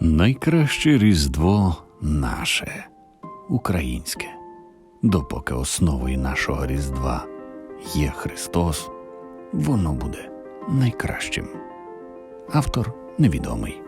Найкраще Різдво наше, українське. Допоки основою нашого Різдва є Христос, воно буде найкращим. Автор невідомий.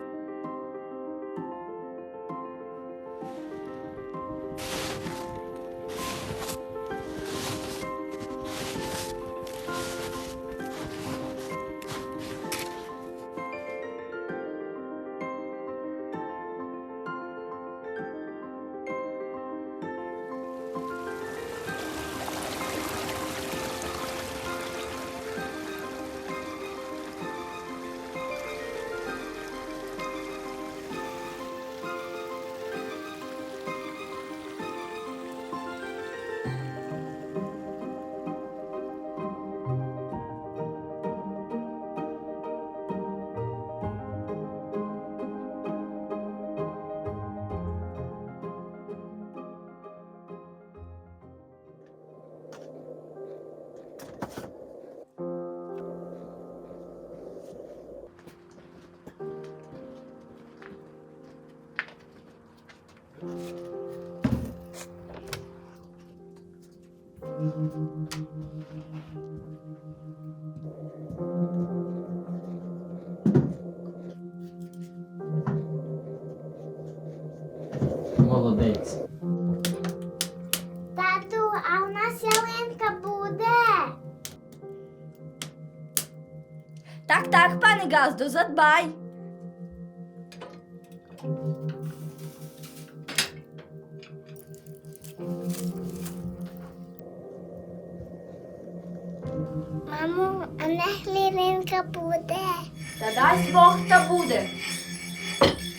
Молодець. Тату, а у нас ялинка буде. Так, так, пане Газдо, задбай. Мамо, а не ялинка буде. Та дасть Бог та буде.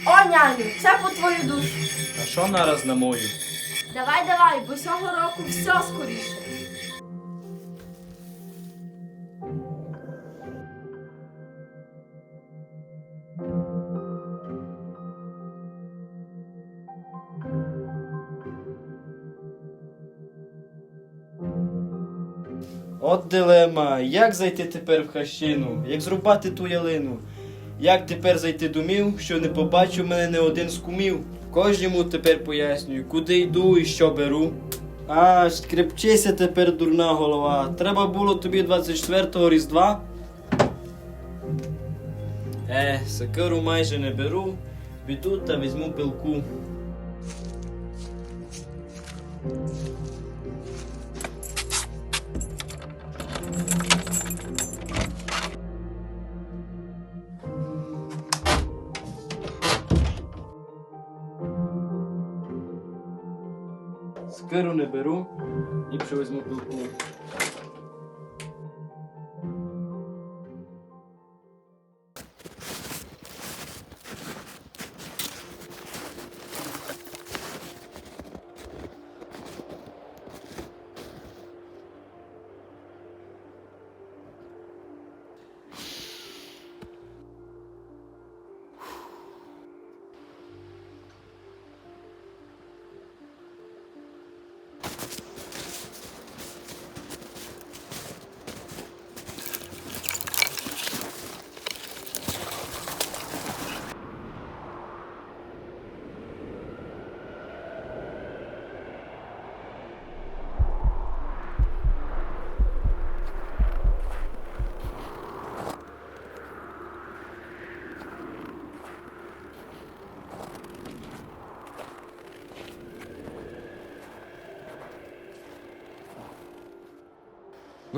О, няню, це по твою душу. А що нараз на мою? Давай, давай, бо цього року все скоріше. От дилема, як зайти тепер в хащину, як зрубати ту ялину, як тепер зайти домів, що не побачив мене не один з кумів. Кожному тепер пояснюю, куди йду і що беру. А, скрепчися тепер, дурна голова. Треба було тобі 24-го різдва. Е, сокиру майже не беру, піду та візьму пилку. Скиру не беру, ліпше візьму пилку.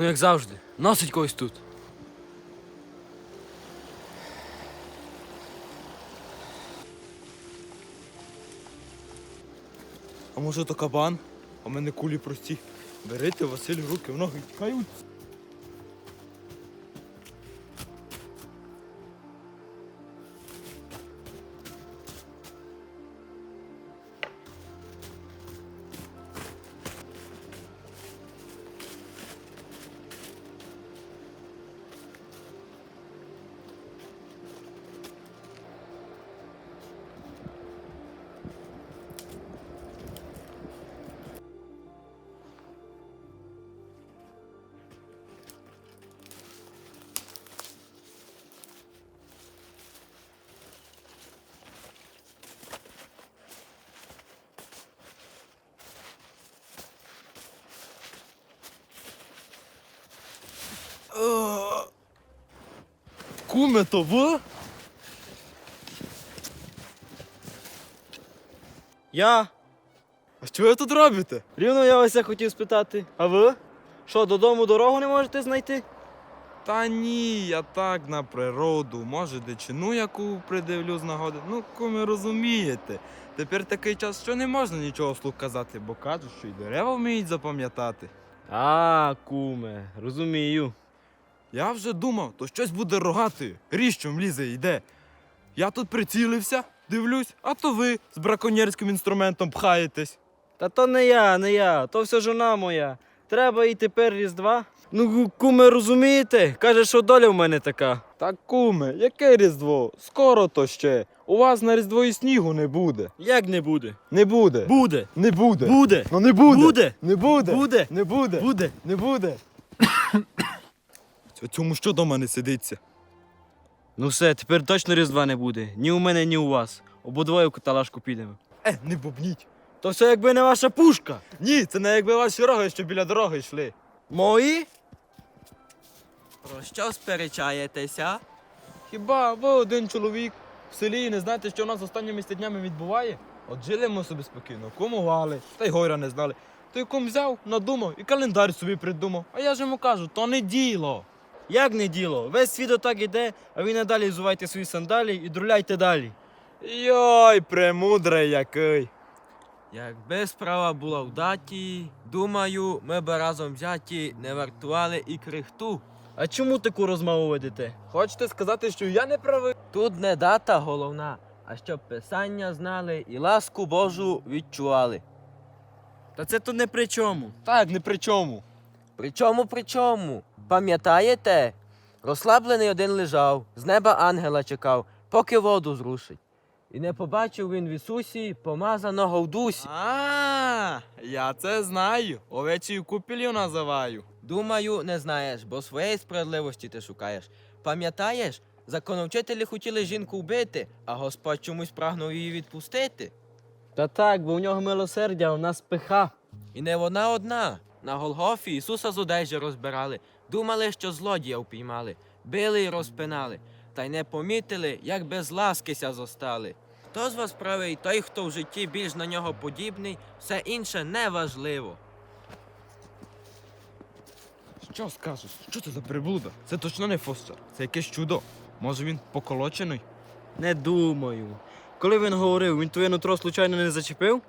Ну, як завжди, носить когось тут. А може то кабан? А в мене кулі прості. Берите Василь руки, в ноги тікають. Куме, то ви? Я? А що ви тут робите? Рівно я ось хотів спитати. А ви? Що, додому дорогу не можете знайти? Та ні, я так на природу. Може, дичину яку придивлю з нагоди. Ну, куме, розумієте. Тепер такий час, що не можна нічого вслух казати, бо кажуть, що й дерева вміють запам'ятати. А, куме, розумію. Я вже думав, то щось буде рогати, ріщом лізе йде. Я тут прицілився, дивлюсь, а то ви з браконьєрським інструментом пхаєтесь. Та то не я, не я, то все жона моя. Треба і тепер Різдва. Ну, куме, розумієте? Каже, що доля в мене така. Так, куме, яке Різдво? Скоро то ще. У вас на Різдво і снігу не буде. Як не буде? Не буде. Буде. Не буде. Буде. Ну не буде. Буде. Не буде. Буде. Не буде. Буде. Не буде. Ць- Цьому що до мене сидиться? Ну все, тепер точно Різдва не буде. Ні у мене, ні у вас. Обидвоє в каталажку підемо. Е, не бубніть. То все якби не ваша пушка. Ні, це не якби ваші роги, що біля дороги йшли. Мої? Про що сперечаєтеся? Хіба ви один чоловік в селі і не знаєте, що у нас останніми днями відбуває? От жили ми собі спокійно, кумували, та й горя не знали. Той кум взяв, надумав і календар собі придумав. А я ж йому кажу, то не діло. Як не діло? Весь світ отак іде, а ви надалі взувайте свої сандалі і друляйте далі. Йой, премудрий який. Якби справа була в даті, думаю, ми би разом взяті не вартували і крихту. А чому таку розмову ведете? Хочете сказати, що я не правий? Тут не дата головна, а щоб писання знали і ласку Божу відчували. Та це то не при чому. Так, не при чому. Причому, причому? Пам'ятаєте? Розслаблений один лежав, з неба ангела чекав, поки воду зрушить. І не побачив він в Ісусі помазаного в дусі. А, я це знаю. Овечою купілью називаю. Думаю, не знаєш, бо своєї справедливості ти шукаєш. Пам'ятаєш, законовчителі хотіли жінку вбити, а Господь чомусь прагнув її відпустити. Та так, бо у нього милосердя, а у нас пиха. І не вона одна. На Голгофі Ісуса з одежі розбирали, думали, що злодія впіймали, били й розпинали, та й не помітили, як без ласкися зостали. Хто з вас правий, той, хто в житті більш на нього подібний, все інше неважливо. Що скажеш? Що це за приблуда? Це точно не Фостер. Це якесь чудо. Може він поколочений? Не думаю. Коли він говорив, він твоє нутро случайно не зачепив?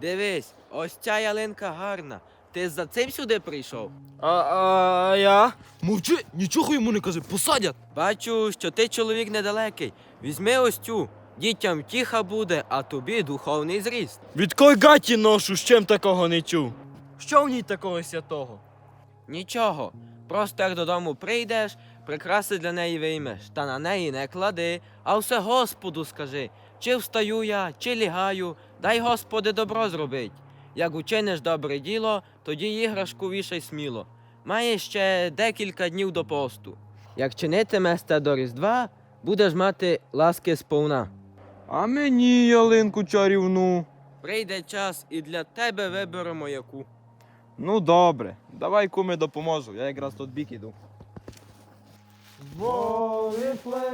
Дивись, ось ця ялинка гарна. Ти за цим сюди прийшов? А, а, я? Мовчи, нічого йому не кажи, посадять. Бачу, що ти чоловік недалекий. Візьми ось цю. Дітям тіха буде, а тобі духовний зріст. Від кой гаті ношу, з чим такого не чув? Що в ній такого святого? Нічого. Просто як додому прийдеш, прикраси для неї виймеш, та на неї не клади, а все Господу скажи. Чи встаю я, чи лягаю, дай Господи добро зробить. Як учиниш добре діло, тоді іграшку вішай сміло. Маєш ще декілька днів до посту. Як чинитимеш це до Різдва, будеш мати ласки сповна. А мені ялинку чарівну. Прийде час і для тебе виберемо яку. Ну добре, давай куми допоможу, я якраз тут бік іду.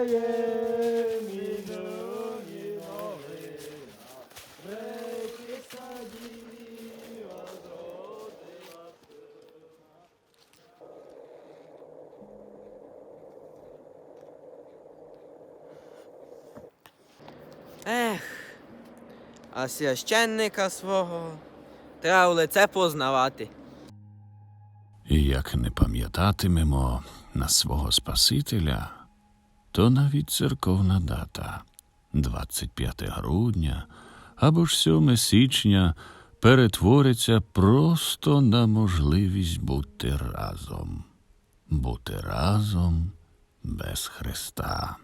Ех, а священника свого треба в лице познавати. І як не пам'ятатимемо на свого Спасителя, то навіть церковна дата 25 грудня або ж 7 січня перетвориться просто на можливість бути разом, бути разом без Христа.